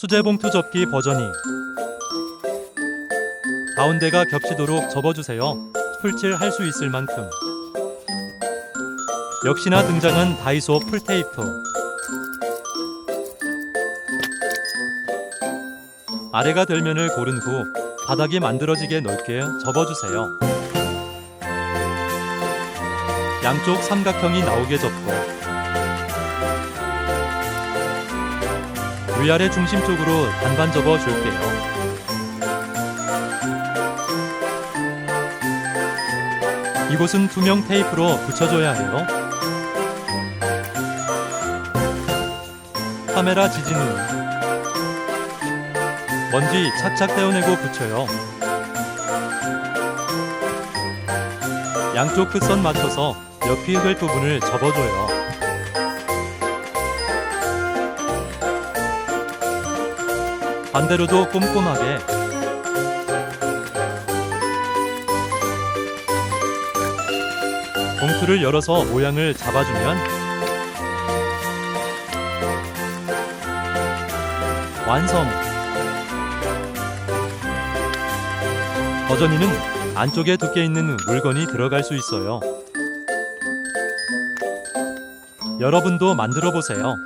수제봉투 접기 버전이 가운데가 겹치도록 접어주세요. 풀칠 할 수 있을 만큼. 역시나 등장한 다이소 풀테이프. 아래가 될 면을 고른 후 바닥이 만들어지게 넓게 접어주세요. 양쪽 삼각형이 나오게 접고 위아래 중심 쪽으로 반반 접어 줄게요. 이곳은 투명 테이프로 붙여줘야 해요. 카메라 지진 후 먼지 착착 떼어내고 붙여요. 양쪽 끝선 맞춰서 옆이 흙을 부분을 접어줘요. 반대로도 꼼꼼하게 봉투를 열어서 모양을 잡아주면 완성! 버전이는 안쪽에 두께 있는 물건이 들어갈 수 있어요. 여러분도 만들어 보세요.